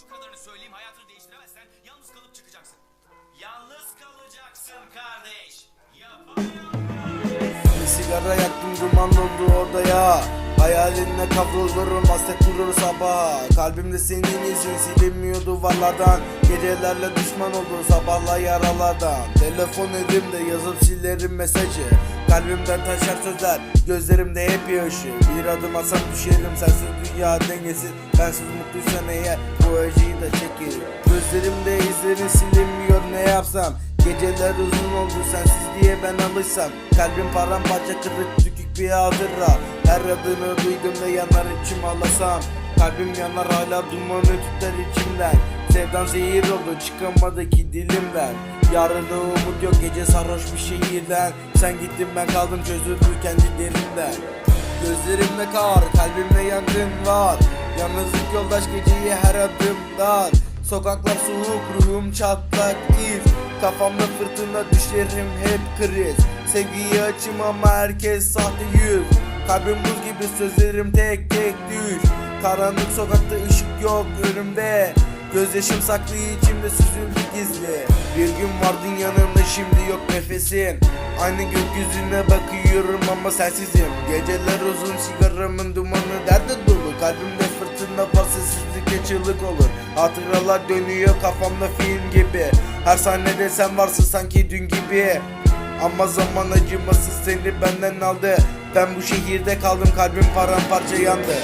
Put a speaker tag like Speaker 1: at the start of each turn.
Speaker 1: Şu kadarını
Speaker 2: söyleyeyim hayatını değiştiremezsen yalnız kalıp çıkacaksın. Yalnız kalacaksın kardeş. Yapayalnız. Sigara yaktım duman oldu odaya. Hayalinle kavrulurum hasret kurur sabah. Kalbimde senin izin silinmiyor duvarlardan. Gecelerle düşman oldu sabahla yaralardan. Telefon elimde yazıp silerim mesajı. Kalbimden taşar sözler gözlerimde hep yaşı. Bir adım atsam düşerim sensiz dünya dengesiz Bensiz mutluysan eğer bu acıyı da çekerim. Gözlerimde izlerin silinmiyor ne yapsam? Geceler uzun oldu sensiz diye ben alışsam. Kalbim paramparça kırık tükük bir hatıra Her adını duyduğumda yanar içim ağlasam Kalbim yanar hala dumanı tüter içimden. Sevdan zehir oldu çıkamadı ki dilimden. Yarına umut yok gece sarhoş bir şehirden. Sen gittin ben kaldım çözüldü kendi derimden Gözlerimde kar kalbimde yangın var. Yalnızlık yoldaş geceyi her adımda Sokaklar soğuk ruhum çatlak iz. Kafamda fırtına düşlerim hep kriz. Sevgiyi açım ama herkes sahte yüz Kalbim buz gibi sözlerim tek tek düş. Karanlık sokakta ışık yok önümde. Gözyaşım saklı içimde süzüldü gizli. Bir gün vardın yanımda şimdi yok nefesin. Aynı gökyüzüne bakıyorum ama sensizim. Geceler uzun sigaramın dumanı derde dolu. Kalbimde fırtına var sessizlikle çığlık olur. Hatıralar dönüyor kafamda film gibi. Her sahnede sen varsın sanki dün gibi. Ama zaman acımasız seni benden aldı ben bu şehirde kaldım kalbim paramparça yandı.